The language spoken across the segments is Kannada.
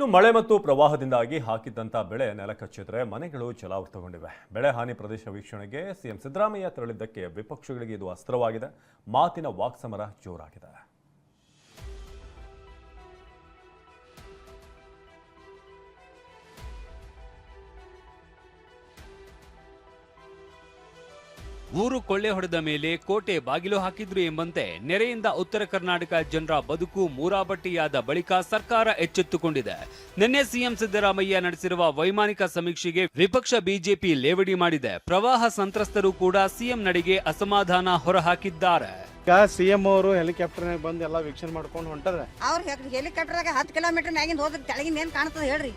ಇನ್ನು ಮಳೆ ಮತ್ತು ಪ್ರವಾಹದಿಂದಾಗಿ ಹಾಕಿದ್ದಂಥ ಬೆಳೆ ನೆಲಕಚ್ಚಿದ್ರೆ ಮನೆಗಳು ಜಲಾವೃತಗೊಂಡಿವೆ. ಬೆಳೆ ಹಾನಿ ಪ್ರದೇಶ ವೀಕ್ಷಣೆಗೆ ಸಿಎಂ ಸಿದ್ದರಾಮಯ್ಯ ತೆರಳಿದ್ದಕ್ಕೆ ವಿಪಕ್ಷಗಳಿಗೆ ಇದು ಅಸ್ತ್ರವಾಗಿದೆ. ಮಾತಿನ ವಾಕ್ಸಮರ ಜೋರಾಗಿದೆ. ಊರು ಕೊಳ್ಳೆ ಹೊಡೆದ ಮೇಲೆ ಕೋಟೆ ಬಾಗಿಲು ಹಾಕಿದ್ರು ಎಂಬಂತೆ ನೆರೆಯಿಂದ ಉತ್ತರ ಕರ್ನಾಟಕ ಜನರ ಬದುಕು ಮೂರಾಬಟ್ಟಿಯಾದ ಬಳಿಕ ಸರ್ಕಾರ ಎಚ್ಚೆತ್ತುಕೊಂಡಿದೆ. ನಿನ್ನೆ ಸಿಎಂ ಸಿದ್ದರಾಮಯ್ಯ ನಡೆಸಿರುವ ವೈಮಾನಿಕ ಸಮೀಕ್ಷೆಗೆ ವಿಪಕ್ಷ ಬಿಜೆಪಿ ಲೇವಡಿ ಮಾಡಿದೆ. ಪ್ರವಾಹ ಸಂತ್ರಸ್ತರು ಕೂಡ ಸಿಎಂ ನಡೆಗೆ ಅಸಮಾಧಾನ ಹೊರಹಾಕಿದ್ದಾರೆ. ಈಗ ಸಿ ಎಂ ಅವರು ಹೆಲಿಕಾಪ್ಟರ್ನಾಗ ಬಂದು ಎಲ್ಲ ವೀಕ್ಷಣೆ ಮಾಡ್ಕೊಂಡು ಹೊಂಟದ್ರೆ ಅವ್ರ ಹೆಲಿಕಾಪ್ಟರ್ದಾಗ ಹತ್ ಕಿಲೋಮೀಟರ್ ಮ್ಯಾಗಿಂದ ಹೋದ್ರೆ ತೆಳಗಿನ ಏನ್ ಕಾಣ್ತದ ಹೇಳ್ರಿ.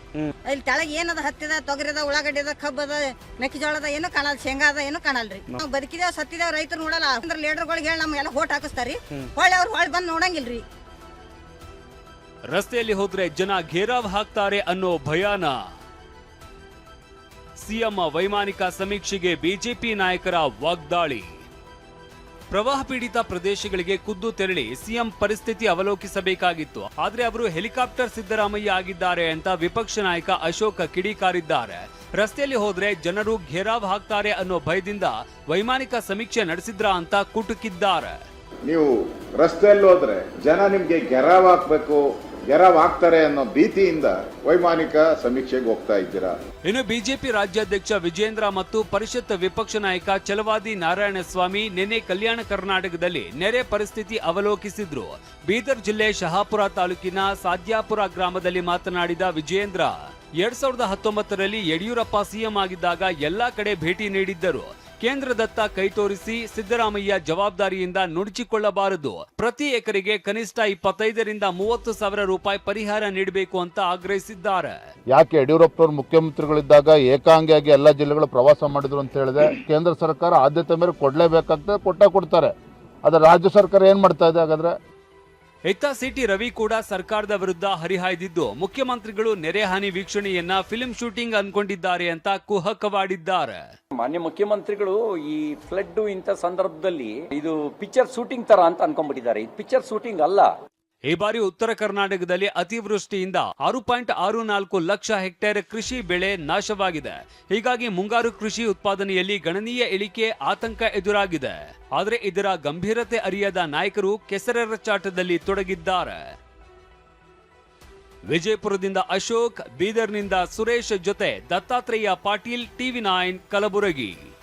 ಇಲ್ಲಿ ತೆಳಗ್ ಏನದ ಹತ್ತಿದ ತೊಗರಿದ ಉಳ್ಳಾಗಡ್ಡಿ ಅದ ಕಬ್ಬ ಅದ ಮೆಕ್ಕೆಜೋಳ ಅದ ಏನು ಕಾಣಲ್ಲ ಶೇಂಗಾ ಅದ ಏನು ಕಾಣಲ್ರಿ ನಾವು ಬದುಕಿದೇವ್ ಸತ್ತಿದೇವ್ ರೈತರು ನೋಡಲ್ಲ. ಅಂದ್ರೆ ಲೀಡರ್ಗಳಿಗೆ ಹೇಳಿ ನಮ್ಗೆಲ್ಲ ಹೋಟ್ ಹಾಕಿಸ್ತಾರಿ. ಹೊಳ್ಳಿ ಅವ್ರು ಹೊಳ್ಳಿ ಬಂದು ನೋಡಂಗಿಲ್ರಿ ರಸ್ತೆಯಲ್ಲಿ ಹೋದ್ರೆ ಜನ ಘೇರಾವ್ ಹಾಕ್ತಾರೆ ಅನ್ನೋ ಭಯಾನ. ಸಿಎಂ ವೈಮಾನಿಕ ಸಮೀಕ್ಷೆಗೆ ಬಿಜೆಪಿ ನಾಯಕರ ವಾಗ್ದಾಳಿ. ಪ್ರವಾಹ ಪೀಡಿತ ಪ್ರದೇಶಗಳಿಗೆ ಖುದ್ದು ತೆರಳಿ ಸಿಎಂ ಪರಿಸ್ಥಿತಿ ಅವಲೋಕಿಸಬೇಕಾಗಿತ್ತು. ಆದರೆ ಅವರು ಹೆಲಿಕಾಪ್ಟರ್ ಸಿದ್ದರಾಮಯ್ಯ ಆಗಿದ್ದಾರೆ ಅಂತ ವಿಪಕ್ಷ ನಾಯಕ ಅಶೋಕ ಕಿಡಿಕಾರಿದ್ದಾರೆ. ರಸ್ತೆಯಲ್ಲಿ ಹೋದ್ರೆ ಜನರು ಘೇರಾವ್ ಹಾಕ್ತಾರೆ ಅನ್ನೋ ಭಯದಿಂದ ವೈಮಾನಿಕ ಸಮೀಕ್ಷೆ ನಡೆಸಿದ್ರ ಅಂತ ಕುಟುಕಿದ್ದಾರೆ. ನೀವು ರಸ್ತೆಯಲ್ಲಿ ಹೋದ್ರೆ ಜನ ನಿಮ್ಗೆ ಗೆರಾವ್ ಹಾಕ್ಬೇಕು ಗೆರಾವ್ ಹಾಕ್ತಾರೆ ಅನ್ನೋ ಭೀತಿಯಿಂದ ವೈಮಾನಿಕ ಸಮೀಕ್ಷೆಗೆ ಹೋಗ್ತಾ ಇದ್ದೀರಾ? ಇನ್ನು ಬಿಜೆಪಿ ರಾಜ್ಯಾಧ್ಯಕ್ಷ ವಿಜೇಂದ್ರ ಮತ್ತು ಪರಿಷತ್ ವಿಪಕ್ಷ ನಾಯಕ ಛಲವಾದಿ ನಾರಾಯಣಸ್ವಾಮಿ ನಿನ್ನೆ ಕಲ್ಯಾಣ ಕರ್ನಾಟಕದಲ್ಲಿ ನೆರೆ ಪರಿಸ್ಥಿತಿ ಅವಲೋಕಿಸಿದ್ರು. ಬೀದರ್ ಜಿಲ್ಲೆ ಶಹಾಪುರ ತಾಲೂಕಿನ ಸಾದ್ಯಾಪುರ ಗ್ರಾಮದಲ್ಲಿ ಮಾತನಾಡಿದ ವಿಜೇಂದ್ರ ಎರಡ್ ಸಾವಿರದ ಹತ್ತೊಂಬತ್ತರಲ್ಲಿ ಯಡಿಯೂರಪ್ಪ ಸಿಎಂ ಆಗಿದ್ದಾಗ ಎಲ್ಲಾ ಕಡೆ ಭೇಟಿ ನೀಡಿದ್ದರು. ಕೇಂದ್ರದತ್ತ ಕೈತೋರಿಸಿ ಸಿದ್ದರಾಮಯ್ಯ ಜವಾಬ್ದಾರಿಯಿಂದ ನುಡಿಚಿಕೊಳ್ಳಬಾರದು. ಪ್ರತಿ ಎಕರೆಗೆ ಕನಿಷ್ಠ ಇಪ್ಪತ್ತೈದರಿಂದ ಮೂವತ್ತು ಸಾವಿರ ರೂಪಾಯಿ ಪರಿಹಾರ ನೀಡಬೇಕು ಅಂತ ಆಗ್ರಹಿಸಿದ್ದಾರೆ. ಯಾಕೆ ಯಡಿಯೂರಪ್ಪನವರು ಮುಖ್ಯಮಂತ್ರಿಗಳಿದ್ದಾಗ ಏಕಾಂಗಿಯಾಗಿ ಎಲ್ಲ ಜಿಲ್ಲೆಗಳು ಪ್ರವಾಸ ಮಾಡಿದ್ರು ಅಂತ ಹೇಳಿದೆ ಕೇಂದ್ರ ಸರ್ಕಾರ ಆದ್ಯತೆ ಮೇಲೆ ಕೊಡಲೇಬೇಕಂತ ಕೊಟ್ಟ ಕೊಡ್ತಾರೆ. ಆದ್ರೆ ರಾಜ್ಯ ಸರ್ಕಾರ ಏನ್ ಮಾಡ್ತಾ ಇದೆ ಹಾಗಾದ್ರೆ? ಇತ್ತ ಸಿಟಿ ರವಿ ಕೂಡ ಸರ್ಕಾರದ ವಿರುದ್ಧ ಹರಿಹಾಯ್ದಿದ್ದು. ಮುಖ್ಯಮಂತ್ರಿಗಳು ನೆರೆ ಹಾನಿ ವೀಕ್ಷಣೆಯನ್ನ ಫಿಲ್ಮ್ ಶೂಟಿಂಗ್ ಅನ್ಕೊಂಡಿದ್ದಾರೆ ಅಂತ ಕುಹಕವಾಡಿದ್ದಾರೆ. ಮಾನ್ಯ ಮುಖ್ಯಮಂತ್ರಿಗಳು ಈ ಫ್ಲಡ್ ಇಂಥ ಸಂದರ್ಭದಲ್ಲಿ ಇದು ಪಿಕ್ಚರ್ ಶೂಟಿಂಗ್ ತರ ಅಂತ ಅನ್ಕೊಂಡ್ಬಿಟ್ಟಿದ್ದಾರೆ. ಇದು ಪಿಕ್ಚರ್ ಶೂಟಿಂಗ್ ಅಲ್ಲ. ಈ ಬಾರಿ ಉತ್ತರ ಕರ್ನಾಟಕದಲ್ಲಿ ಅತಿವೃಷ್ಟಿಯಿಂದ ಆರು ಪಾಯಿಂಟ್ ಆರು ನಾಲ್ಕು ಲಕ್ಷ ಹೆಕ್ಟೇರ್ ಕೃಷಿ ಬೆಳೆ ನಾಶವಾಗಿದೆ. ಹೀಗಾಗಿ ಮುಂಗಾರು ಕೃಷಿ ಉತ್ಪಾದನೆಯಲ್ಲಿ ಗಣನೀಯ ಇಳಿಕೆ ಆತಂಕ ಎದುರಾಗಿದೆ. ಆದರೆ ಇದರ ಗಂಭೀರತೆ ಅರಿಯದ ನಾಯಕರು ಕೆಸರೆರಚಾಟದಲ್ಲಿ ತೊಡಗಿದ್ದಾರೆ. ವಿಜಯಪುರದಿಂದ ಅಶೋಕ್, ಬೀದರ್ನಿಂದ ಸುರೇಶ್ ಜೊತೆ ದತ್ತಾತ್ರೇಯ ಪಾಟೀಲ್, ಟಿವಿ ನೈನ್ ಕಲಬುರಗಿ.